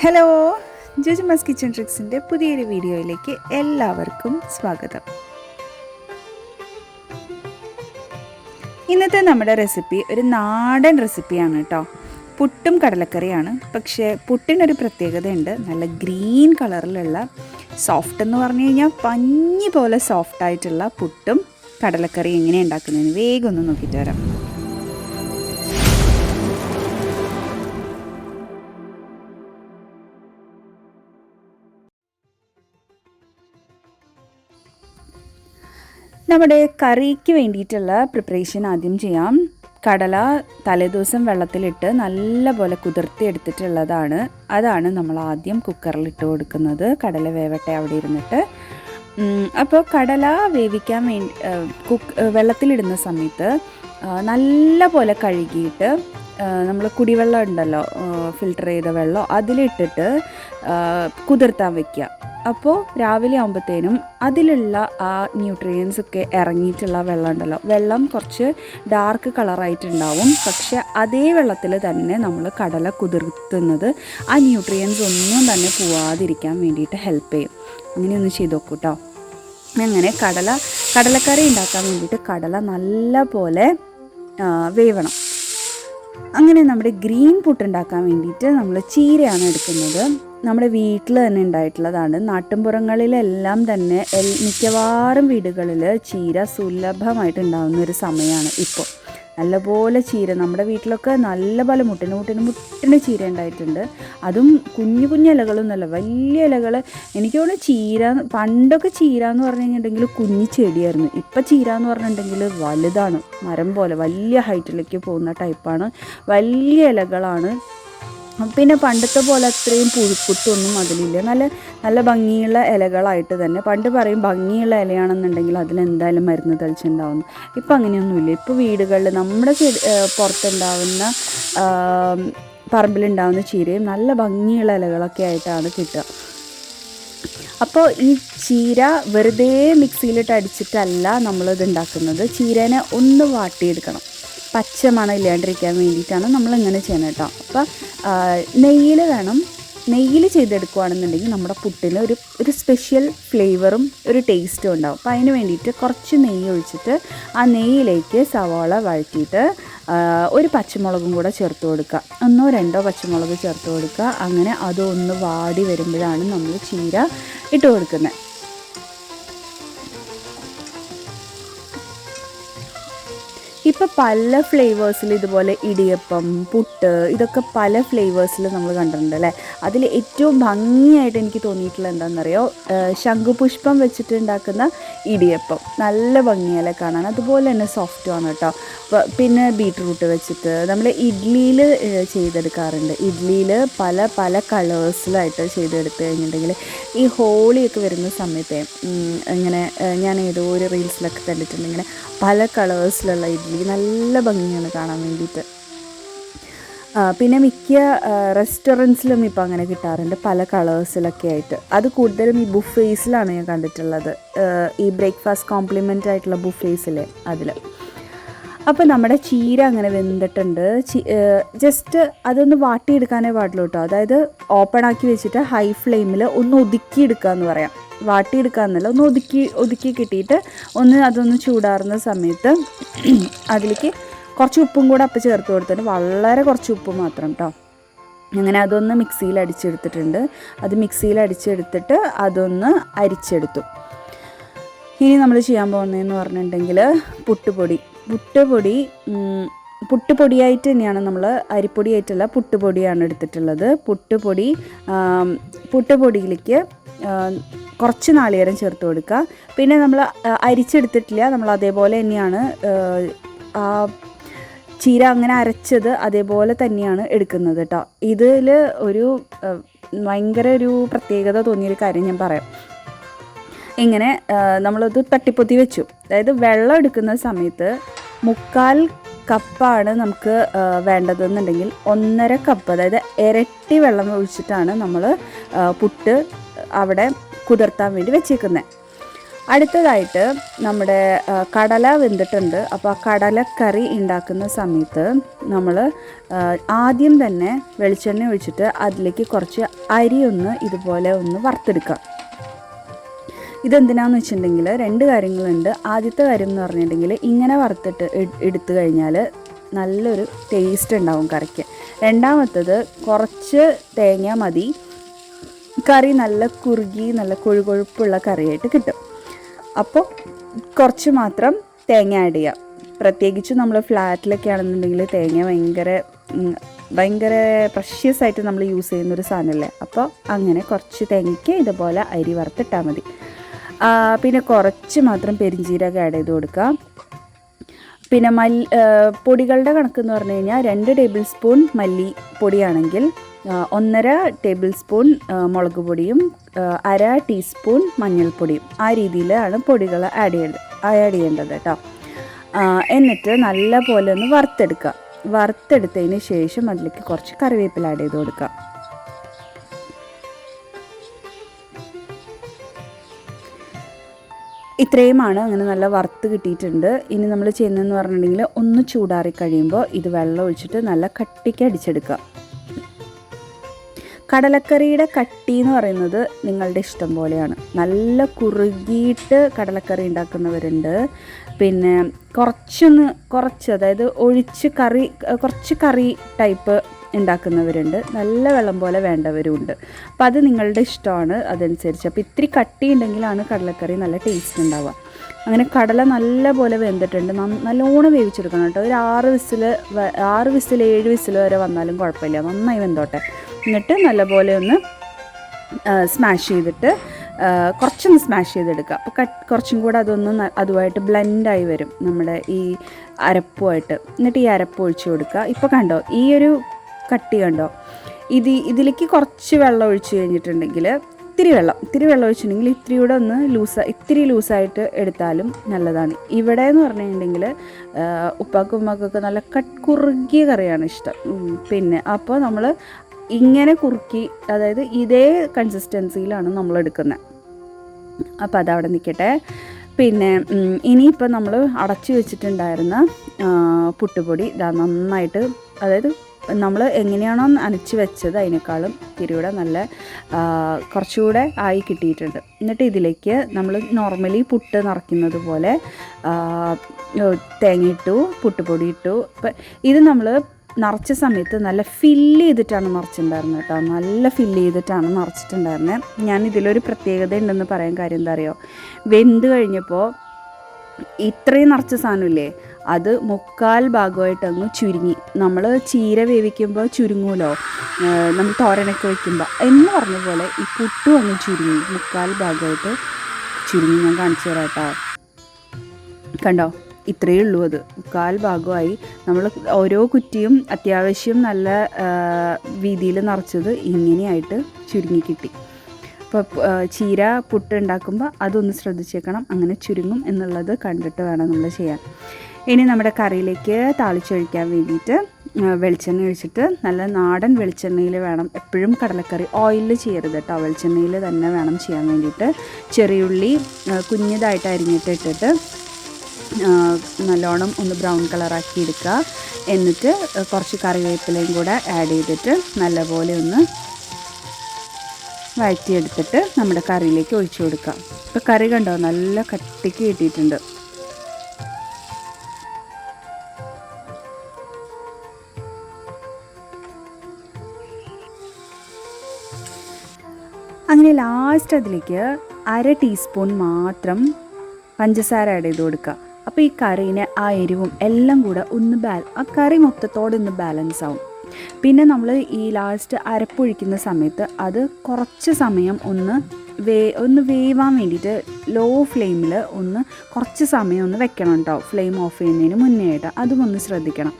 Hello ജുജുമസ് kitchen ട്രിക്സിന്റെ പുതിയൊരു വീഡിയോയിലേക്ക് എല്ലാവർക്കും സ്വാഗതം. ഇന്നത്തെ നമ്മുടെ റെസിപ്പി ഒരു നാടൻ റെസിപ്പിയാണ് കേട്ടോ പുട്ടും കടലക്കറിയാണ്. പക്ഷേ പുട്ടിനൊരു പ്രത്യേകതയുണ്ട്. നല്ല ഗ്രീൻ കളറിലുള്ള സോഫ്റ്റ് എന്ന് പറഞ്ഞു കഴിഞ്ഞാൽ പഞ്ഞി പോലെ സോഫ്റ്റായിട്ടുള്ള പുട്ടും കടലക്കറി എങ്ങനെ ഉണ്ടാക്കുന്നതെന്ന് വേഗം ഒന്ന് നോക്കിയിട്ട് വരാം. നമ്മുടെ കറിക്ക് വേണ്ടിയിട്ടുള്ള പ്രിപ്പറേഷൻ ആദ്യം ചെയ്യാം. കടല തലേദിവസം വെള്ളത്തിലിട്ട് നല്ലപോലെ കുതിർത്തി എടുത്തിട്ടുള്ളതാണ്. അതാണ് നമ്മൾ ആദ്യം കുക്കറിലിട്ട് കൊടുക്കുന്നത്. കടല വേവട്ടെ അവിടെ ഇരുന്നിട്ട്. അപ്പോൾ കടല വേവിക്കാൻ വേണ്ടി കുക്ക് വെള്ളത്തിലിടുന്ന സമയത്ത് നല്ല പോലെ കഴുകിയിട്ട് നമ്മൾ കുടിവെള്ളം ഉണ്ടല്ലോ ഫിൽട്ടർ ചെയ്ത വെള്ളം അതിലിട്ടിട്ട് കുതിർത്താൻ വെക്കുക. അപ്പോൾ രാവിലെ ആകുമ്പോഴത്തേനും അതിലുള്ള ആ ന്യൂട്രിയൻസ് ഒക്കെ ഇറങ്ങിയിട്ടുള്ള വെള്ളം ഉണ്ടല്ലോ വെള്ളം കുറച്ച് ഡാർക്ക് കളറായിട്ടുണ്ടാവും പക്ഷെ അതേ വെള്ളത്തിൽ തന്നെ നമ്മൾ കടല കുതിർത്തുന്നത് ആ ന്യൂട്രിയൻസ് ഒന്നും തന്നെ പോവാതിരിക്കാൻ വേണ്ടിയിട്ട് ഹെൽപ്പ് ചെയ്യും. അങ്ങനെ ഒന്ന് ചെയ്ത് നോക്കൂ കേട്ടോ അങ്ങനെ കടല കടലക്കറി ഉണ്ടാക്കാൻ വേണ്ടിയിട്ട് കടല നല്ല പോലെ വേവണം. അങ്ങനെ നമ്മുടെ ഗ്രീൻ പുട്ട് ഉണ്ടാക്കാൻ വേണ്ടിയിട്ട് നമ്മൾ ചീരയാണ് എടുക്കുന്നത്. നമ്മുടെ വീട്ടിൽ തന്നെ ഉണ്ടായിട്ടുള്ളതാണ്. നാട്ടിൻപുറങ്ങളിലെല്ലാം തന്നെ എൽ മിക്കവാറും വീടുകളിൽ ചീര സുലഭമായിട്ട് ഉണ്ടാകുന്ന ഒരു സമയമാണ് ഇപ്പോൾ. നല്ലപോലെ ചീര നമ്മുടെ വീട്ടിലൊക്കെ നല്ല പോലെ മുട്ടിന് മുട്ടിന് മുട്ടിന് ചീര ഉണ്ടായിട്ടുണ്ട്. അതും കുഞ്ഞു കുഞ്ഞു ഇലകളൊന്നുമല്ല വലിയ ഇലകൾ എനിക്ക് തോന്നുന്നു ചീര പണ്ടൊക്കെ ചീര എന്ന് പറഞ്ഞു കുഞ്ഞു ചെടിയായിരുന്നു. ഇപ്പം ചീര എന്ന് പറഞ്ഞിട്ടുണ്ടെങ്കിൽ വലുതാണ്. മരം പോലെ വലിയ ഹൈറ്റിലേക്ക് പോകുന്ന ടൈപ്പാണ് വലിയ ഇലകളാണ് പിന്നെ പണ്ടത്തെ പോലെ അത്രയും പുഴുക്കുത്തൊന്നും അതിലില്ല. നല്ല നല്ല ഭംഗിയുള്ള ഇലകളായിട്ട് തന്നെ. പണ്ട് പറയും ഭംഗിയുള്ള ഇലയാണെന്നുണ്ടെങ്കിൽ അതിലെന്തായാലും മരുന്ന് തളിച്ചുണ്ടാവുന്നു. ഇപ്പം അങ്ങനെയൊന്നുമില്ല. ഇപ്പോൾ വീടുകളിൽ നമ്മുടെ പുറത്തുണ്ടാവുന്ന പറമ്പിലുണ്ടാവുന്ന ചീരയും നല്ല ഭംഗിയുള്ള ഇലകളൊക്കെ ആയിട്ടാണ് കിട്ടുക. അപ്പോൾ ഈ ചീര വെറുതെ മിക്സിയിലിട്ട് അടിച്ചിട്ടല്ല നമ്മളിത് ഉണ്ടാക്കുന്നത്. ചീരനെ ഒന്ന് വാട്ടിയെടുക്കണം. പച്ച മണം ഇല്ലാണ്ടിരിക്കാൻ വേണ്ടിയിട്ടാണ് നമ്മൾ ഇങ്ങനെ ചെയ്യുന്നത് കേട്ടോ. അപ്പോൾ നെയ്യിൽ വേണം. നെയ്യിൽ ചെയ്തെടുക്കുകയാണെന്നുണ്ടെങ്കിൽ നമ്മുടെ പുട്ടിന് ഒരു ഒരു സ്പെഷ്യൽ ഫ്ലേവറും ഒരു ടേസ്റ്റും ഉണ്ടാവും. അപ്പോൾ അതിന് വേണ്ടിയിട്ട് കുറച്ച് നെയ്യ് ഒഴിച്ചിട്ട് ആ നെയ്യിലേക്ക് സവാള വഴറ്റിയിട്ട് ഒരു പച്ചമുളകും കൂടെ ചേർത്ത് കൊടുക്കുക. ഒന്നോ രണ്ടോ പച്ചമുളക് ചേർത്ത് കൊടുക്കുക. അങ്ങനെ അതൊന്ന് വാടി വരുമ്പോഴാണ് നമ്മൾ ചീര ഇട്ട് കൊടുക്കുന്നത്. ഇപ്പോൾ പല ഫ്ലേവേഴ്സിൽ ഇതുപോലെ ഇടിയപ്പം പുട്ട് ഇതൊക്കെ പല ഫ്ലേവേഴ്സിൽ നമ്മൾ കണ്ടിട്ടുണ്ട് അല്ലേ? അതിൽ ഏറ്റവും ഭംഗിയായിട്ട് എനിക്ക് തോന്നിയിട്ടുള്ള എന്താണെന്നറിയോ? ശംഖുപുഷ്പം വെച്ചിട്ട് ഉണ്ടാക്കുന്ന ഇടിയപ്പം. നല്ല ഭംഗിയല്ലേ കാണാൻ? അതുപോലെ തന്നെ സോഫ്റ്റുമാണ് കേട്ടോ. പിന്നെ ബീട്രൂട്ട് വെച്ചിട്ട് നമ്മൾ ഇഡ്ലിയിൽ ചെയ്തെടുക്കാറുണ്ട്. ഇഡ്ലിയിൽ പല പല കളേഴ്സിലായിട്ട് ചെയ്തെടുത്ത് കഴിഞ്ഞിട്ടുണ്ടെങ്കിൽ ഈ ഹോളിയൊക്കെ വരുന്ന സമയത്തെ ഇങ്ങനെ ഞാൻ ഏതോ ഒരു റീൽസിലൊക്കെ കണ്ടിട്ടുണ്ട് ഇങ്ങനെ പല കളേഴ്സിലുള്ള ഇഡ്ലി നല്ല ഭംഗിയാണ് കാണാൻ വേണ്ടിയിട്ട്. പിന്നെ മിക്ക റെസ്റ്റോറന്റ്സിലും ഇപ്പോൾ അങ്ങനെ കിട്ടാറുണ്ട് പല കളേഴ്സിലൊക്കെ ആയിട്ട്. അത് കൂടുതലും ഈ ബുഫേസിലാണ് ഞാൻ കണ്ടിട്ടുള്ളത്. ഈ ബ്രേക്ക്ഫാസ്റ്റ് കോംപ്ലിമെന്റ് ആയിട്ടുള്ള ബുഫേസിലെ അതിൽ അപ്പോൾ നമ്മുടെ ചീര അങ്ങനെ വെന്തിട്ടുണ്ട്. ജസ്റ്റ് അതൊന്ന് വാട്ടിയെടുക്കാനേ പാടുള്ളൂ കേട്ടോ അതായത് ഓപ്പൺ ആക്കി വെച്ചിട്ട് ഹൈ ഫ്ലെയിമിൽ ഒന്ന് ഒതുക്കിയെടുക്കുക എന്ന് പറയാം. വാട്ടിയെടുക്കുക എന്നല്ല ഒന്ന് ഒതുക്കി ഒതുക്കി കിട്ടിയിട്ട് ഒന്ന് അതൊന്ന് ചൂടാറുന്ന സമയത്ത് അതിലേക്ക് കുറച്ച് ഉപ്പും കൂടെ അപ്പം ചേർത്ത് കൊടുത്തിട്ട് വളരെ കുറച്ച് ഉപ്പ് മാത്രം കേട്ടോ അങ്ങനെ അതൊന്ന് മിക്സിയിൽ അടിച്ചെടുത്തിട്ടുണ്ട്. അത് മിക്സിയിൽ അടിച്ചെടുത്തിട്ട് അതൊന്ന് അരിച്ചെടുത്തു. ഇനി നമ്മൾ ചെയ്യാൻ പോകുന്നതെന്ന് പറഞ്ഞിട്ടുണ്ടെങ്കിൽ പുട്ടുപൊടി. പുട്ടുപൊടി പുട്ടുപൊടിയായിട്ട് തന്നെയാണ് നമ്മൾ അരിപ്പൊടിയായിട്ടുള്ള പുട്ടുപൊടിയാണ് എടുത്തിട്ടുള്ളത്. പുട്ടുപൊടി പുട്ടുപൊടിയിലേക്ക് കുറച്ച് നാളികേരം ചേർത്ത് കൊടുക്കുക. പിന്നെ നമ്മൾ അരിച്ചെടുത്തിട്ടില്ല. നമ്മൾ അതേപോലെ തന്നെയാണ് ആ ചീര അങ്ങനെ അരച്ചത് അതേപോലെ തന്നെയാണ് എടുക്കുന്നത് കേട്ടോ. ഇതിൽ ഒരു ഭയങ്കര ഒരു പ്രത്യേകത തോന്നിയൊരു കാര്യം ഞാൻ പറയാം. ഇങ്ങനെ നമ്മളത് തട്ടിപ്പൊത്തി വെച്ചു. അതായത് വെള്ളം എടുക്കുന്ന സമയത്ത് മുക്കാൽ കപ്പാണ് നമുക്ക് വേണ്ടതെന്നുണ്ടെങ്കിൽ ഒന്നര കപ്പ് അതായത് ഇരട്ടി വെള്ളം ഒഴിച്ചിട്ടാണ് നമ്മൾ പുട്ട് അവിടെ കുതിർത്താൻ വേണ്ടി വെച്ചേക്കുന്നത് അടുത്തതായിട്ട് നമ്മുടെ കടല വെന്തിട്ടുണ്ട്. അപ്പോൾ ആ കടലക്കറി ഉണ്ടാക്കുന്ന സമയത്ത് നമ്മൾ ആദ്യം തന്നെ വെളിച്ചെണ്ണ ഒഴിച്ചിട്ട് അതിലേക്ക് കുറച്ച് അരി ഒന്ന് ഇതുപോലെ ഒന്ന് വറുത്തെടുക്കുക. ഇതെന്തിനാന്ന് വെച്ചിട്ടുണ്ടെങ്കിൽ രണ്ട് കാര്യങ്ങളുണ്ട്. ആദ്യത്തെ കാര്യം എന്ന് പറഞ്ഞിട്ടുണ്ടെങ്കിൽ ഇങ്ങനെ വറുത്തിട്ട് എട്- എടുത്തു കഴിഞ്ഞാൽ നല്ലൊരു ടേസ്റ്റ് ഉണ്ടാവും കറിക്ക്. രണ്ടാമത്തത് കുറച്ച് തേങ്ങ മതി. കറി നല്ല കുറുകി നല്ല കൊഴുകൊഴുപ്പുള്ള കറിയായിട്ട് കിട്ടും. അപ്പോൾ കുറച്ച് മാത്രം തേങ്ങ ആഡ് ചെയ്യാം. പ്രത്യേകിച്ച് നമ്മൾ ഫ്ലാറ്റിലൊക്കെ ആണെന്നുണ്ടെങ്കിൽ തേങ്ങ ഭയങ്കര ഭയങ്കര പ്രഷ്യസ് ആയിട്ട് നമ്മൾ യൂസ് ചെയ്യുന്നൊരു സാധനമല്ലേ അപ്പോൾ അങ്ങനെ കുറച്ച് തേങ്ങയ്ക്ക് ഇതുപോലെ അരി വറുത്തിട്ടാൽ മതി. പിന്നെ കുറച്ച് മാത്രം പെരിഞ്ചീരകം ആഡ് ചെയ്ത് കൊടുക്കുക പിന്നെ മല്ലി പൊടികളുടെ കണക്ക് എന്ന് പറഞ്ഞു കഴിഞ്ഞാൽ രണ്ട് ടേബിൾ സ്പൂൺ മല്ലി പൊടിയാണെങ്കിൽ ഒന്നര ടേബിൾ സ്പൂൺ മുളക് പൊടിയും അര ടീസ്പൂൺ മഞ്ഞൾപ്പൊടിയും. ആ രീതിയിലാണ് പൊടികൾ ആഡ് ചെയ്യേണ്ടത് ആഡ് ചെയ്യേണ്ടത് കേട്ടോ എന്നിട്ട് നല്ല പോലെ ഒന്ന് വറുത്തെടുക്കുക. വറുത്തെടുത്തതിന് ശേഷം അതിലേക്ക് കുറച്ച് കറിവേപ്പില ആഡ് ചെയ്ത് കൊടുക്കുക. ഇത്രയുമാണ്. അങ്ങനെ നല്ല വറുത്ത് കിട്ടിയിട്ടുണ്ട്. ഇനി നമ്മൾ ചെയ്യുന്നതെന്ന് പറഞ്ഞിട്ടുണ്ടെങ്കിൽ ഒന്ന് ചൂടാറി കഴിയുമ്പോൾ ഇത് വെള്ളം ഒഴിച്ചിട്ട് നല്ല കട്ടിക്ക് അടിച്ചെടുക്കുക. കടലക്കറിയുടെ കട്ടി എന്ന് പറയുന്നത് നിങ്ങളുടെ ഇഷ്ടം പോലെയാണ്. നല്ല കുറുകിയിട്ട് കടലക്കറി ഉണ്ടാക്കുന്നവരുണ്ട്. പിന്നെ കുറച്ചൊന്ന് കുറച്ച് അതായത് ഒഴിച്ച് കറി കുറച്ച് കറി ടൈപ്പ് ഉണ്ടാക്കുന്നവരുണ്ട്. നല്ല വെള്ളം പോലെ വേണ്ടവരുമുണ്ട്. അപ്പോൾ അത് നിങ്ങളുടെ ഇഷ്ടമാണ് അതനുസരിച്ച്. അപ്പോൾ ഇത്തിരി കട്ടി ഉണ്ടെങ്കിലാണ് കടലക്കറി നല്ല ടേസ്റ്റ് ഉണ്ടാവുക. അങ്ങനെ കടല നല്ല പോലെ വെന്തിട്ടുണ്ട്. നല്ലോണം വേവിച്ചെടുക്കണം കേട്ടോ. ഒരു ആറ് വിസിൽ ആറ് വിസിൽ ഏഴ് വിസിൽ വരെ വന്നാലും കുഴപ്പമില്ല. നന്നായി വെന്തോട്ടെ. എന്നിട്ട് നല്ലപോലെ ഒന്ന് സ്മാഷ് ചെയ്തിട്ട് കുറച്ചൊന്ന് സ്മാഷ് ചെയ്തെടുക്കുക. അപ്പോൾ കട്ട് കുറച്ചും കൂടെ അതൊന്ന് അതുമായിട്ട് ബ്ലെൻഡായി വരും നമ്മുടെ ഈ അരപ്പുമായിട്ട്. എന്നിട്ട് ഈ അരപ്പ് ഒഴിച്ചു കൊടുക്കുക. ഇപ്പോൾ കണ്ടോ ഈ ഒരു കട്ടി കണ്ടോ? ഇത് ഇതിലേക്ക് കുറച്ച് വെള്ളം ഒഴിച്ച് കഴിഞ്ഞിട്ടുണ്ടെങ്കിൽ ഇത്തിരി വെള്ളം ഇത്തിരി വെള്ളം ഒഴിച്ചിട്ടുണ്ടെങ്കിൽ ഇത്തിരി കൂടെ ഒന്ന് ലൂസ് ഇത്തിരി ലൂസായിട്ട് എടുത്താലും നല്ലതാണ്. ഇവിടെ എന്ന് പറഞ്ഞിട്ടുണ്ടെങ്കിൽ ഉപ്പാക്കും ഉമ്മാക്കൊക്കെ നല്ല കട്ട് കുറുകിയ കറിയാണ് ഇഷ്ടം. പിന്നെ അപ്പോൾ നമ്മൾ ഇങ്ങനെ കുറുക്കി അതായത് ഇതേ കൺസിസ്റ്റൻസിയിലാണ് നമ്മൾ എടുക്കുന്നത് അപ്പോൾ അതവിടെ നിൽക്കട്ടെ. പിന്നെ ഇനിയിപ്പോൾ നമ്മൾ അടച്ചു വെച്ചിട്ടുണ്ടായിരുന്ന പുട്ടുപൊടി ഇതാ നന്നായിട്ട് അതായത് നമ്മൾ എങ്ങനെയാണോ അനച്ച് വെച്ചത് അതിനേക്കാളും തിരിയുടെ നല്ല കുറച്ചുകൂടെ ആയി കിട്ടിയിട്ടുണ്ട്. എന്നിട്ട് ഇതിലേക്ക് നമ്മൾ നോർമലി പുട്ട് നിറയ്ക്കുന്നത് പോലെ തേങ്ങയിട്ടു പുട്ടുപൊടി ഇട്ടു. ഇത് നമ്മൾ നിറച്ച സമയത്ത് നല്ല ഫില്ല് ചെയ്തിട്ടാണ് നിറച്ചിട്ടുണ്ടായിരുന്നത് കേട്ടോ. നല്ല ഫില്ല് ചെയ്തിട്ടാണ് നിറച്ചിട്ടുണ്ടായിരുന്നത് ഞാൻ ഇതിലൊരു പ്രത്യേകത ഉണ്ടെന്ന് പറയാൻ കാര്യം എന്താ അറിയോ? വെന്ത് കഴിഞ്ഞപ്പോൾ ഇത്രയും നിറച്ച സാധനമില്ലേ? അത് മുക്കാൽ ഭാഗമായിട്ട് അങ്ങ് ചുരുങ്ങി. നമ്മൾ ചീര വേവിക്കുമ്പോൾ ചുരുങ്ങൂലോ? നമ്മൾ തോരനൊക്കെ വയ്ക്കുമ്പോൾ എന്ന് പറഞ്ഞ പോലെ ഈ പുട്ടും അങ്ങ് ചുരുങ്ങി. മുക്കാൽ ഭാഗമായിട്ട് ചുരുങ്ങി ഞാൻ കാണിച്ചു തരാം കേട്ടോ. കണ്ടോ? ഇത്രയേ ഉള്ളൂ അത്. മുക്കാൽ ഭാഗമായി നമ്മൾ ഓരോ കുറ്റിയും അത്യാവശ്യം നല്ല രീതിയിൽ നിറച്ചത് ഇങ്ങനെയായിട്ട് ചുരുങ്ങി കിട്ടി. അപ്പോൾ ചീര പുട്ട് ഉണ്ടാക്കുമ്പോൾ അതൊന്ന് ശ്രദ്ധിച്ചേക്കണം. അങ്ങനെ ചുരുങ്ങും എന്നുള്ളത് കണ്ടിട്ട് വേണം നമ്മൾ ചെയ്യാൻ. ഇനി നമ്മുടെ കറിയിലേക്ക് താളിച്ചൊഴിക്കാൻ വേണ്ടിയിട്ട് വെളിച്ചെണ്ണ ഒഴിച്ചിട്ട് നല്ല നാടൻ വെളിച്ചെണ്ണയിൽ വേണം. എപ്പോഴും കടലക്കറി ഓയിലിൽ ചെയ്യരുത് കേട്ടോ. വെളിച്ചെണ്ണയിൽ തന്നെ വേണം ചെയ്യാൻ വേണ്ടിയിട്ട്. ചെറിയുള്ളി കുഞ്ഞതായിട്ട് അരിഞ്ഞിട്ട് ഇട്ടിട്ട് നല്ലോണം ഒന്ന് ബ്രൗൺ കളറാക്കി എടുക്കുക എന്നിട്ട് കുറച്ച് കറിവേപ്പിലയും കൂടെ ആഡ് ചെയ്തിട്ട് നല്ലപോലെ ഒന്ന് വഴറ്റിയെടുത്തിട്ട് നമ്മുടെ കറിയിലേക്ക് ഒഴിച്ചു കൊടുക്കുക ഇപ്പോൾ കറി കണ്ടോ? നല്ല കട്ടിക്ക് കിട്ടിയിട്ടുണ്ട്. അങ്ങനെ ലാസ്റ്റ് അതിലേക്ക് അര ടീസ്പൂൺ മാത്രം പഞ്ചസാര ആഡ് ചെയ്ത് കൊടുക്കുക അപ്പോൾ ഈ കറീനെ ആ എരിവും എല്ലാം കൂടെ ഒന്ന് ബാൽ ആ കറി മൊത്തത്തോടെ ഒന്ന് ബാലൻസ് ആവും. പിന്നെ നമ്മൾ ഈ ലാസ്റ്റ് അരപ്പൊഴിക്കുന്ന സമയത്ത് അത് കുറച്ച് സമയം ഒന്ന് വേ ഒന്ന് വേവാൻ വേണ്ടിയിട്ട് ലോ ഫ്ലെയിമിൽ ഒന്ന് കുറച്ച് സമയം ഒന്ന് വെക്കണം കേട്ടോ ഫ്ലെയിം ഓഫ് ചെയ്യുന്നതിന് മുന്നേ ആയിട്ട്. അതും ഒന്ന് ശ്രദ്ധിക്കണം.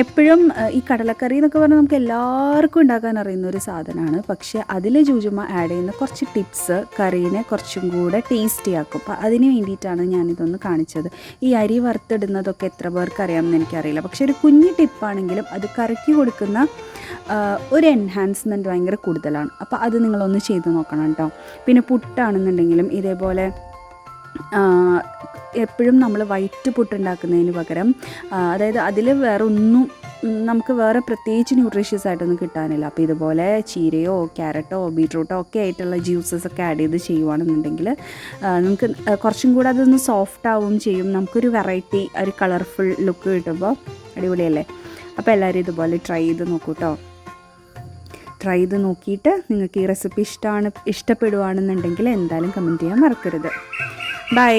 എപ്പോഴും ഈ കടലക്കറി എന്നൊക്കെ പറഞ്ഞാൽ നമുക്ക് എല്ലാവർക്കും ഉണ്ടാക്കാൻ അറിയുന്ന ഒരു സാധനമാണ്. പക്ഷേ അതിൽ ജൂജുമ ആഡ് ചെയ്യുന്ന കുറച്ച് ടിപ്സ് കറീനെ കുറച്ചും കൂടെ ടേസ്റ്റി ആക്കും. അപ്പോൾ അതിന് വേണ്ടിയിട്ടാണ് ഞാനിതൊന്ന് കാണിച്ചത്. ഈ അരി വറുത്തിടുന്നതൊക്കെ എത്ര പേർക്ക് അറിയാമെന്ന് എനിക്കറിയില്ല. പക്ഷേ ഒരു കുഞ്ഞു ടിപ്പാണെങ്കിലും അത് കറിക്ക് കൊടുക്കുന്ന ഒരു എൻഹാൻസ്മെന്റ് ഭയങ്കര കൂടുതലാണ്. അപ്പോൾ അത് നിങ്ങളൊന്ന് ചെയ്ത് നോക്കണം കേട്ടോ. പിന്നെ പുട്ടാണെന്നുണ്ടെങ്കിലും ഇതേപോലെ എപ്പോഴും നമ്മൾ വൈറ്റ് പുട്ടുണ്ടാക്കുന്നതിന് പകരം അതായത് അതിൽ വേറെ ഒന്നും നമുക്ക് വേറെ പ്രത്യേകിച്ച് ന്യൂട്രീഷ്യസ് ആയിട്ടൊന്നും കിട്ടാനില്ല. അപ്പോൾ ഇതുപോലെ ചീരയോ ക്യാരറ്റോ ബീട്രൂട്ടോ ഒക്കെ ആയിട്ടുള്ള ജ്യൂസസ് ഒക്കെ ആഡ് ചെയ്ത് ചെയ്യുവാണെന്നുണ്ടെങ്കിൽ നമുക്ക് കുറച്ചും കൂടെ അതൊന്ന് സോഫ്റ്റ് ആവുകയും ചെയ്യും. നമുക്കൊരു വെറൈറ്റി ഒരു കളർഫുൾ ലുക്ക് കിട്ടുമ്പോൾ അടിപൊളിയല്ലേ? അപ്പോൾ എല്ലാവരും ഇതുപോലെ ട്രൈ ചെയ്ത് നോക്കൂ കേട്ടോ ട്രൈ ചെയ്ത് നോക്കിയിട്ട് നിങ്ങൾക്ക് ഈ റെസിപ്പി ഇഷ്ടമാണ് ഇഷ്ടപ്പെടുവാണെന്നുണ്ടെങ്കിൽ എന്തായാലും കമന്റ് ചെയ്യാൻ മറക്കരുത്. ബൈ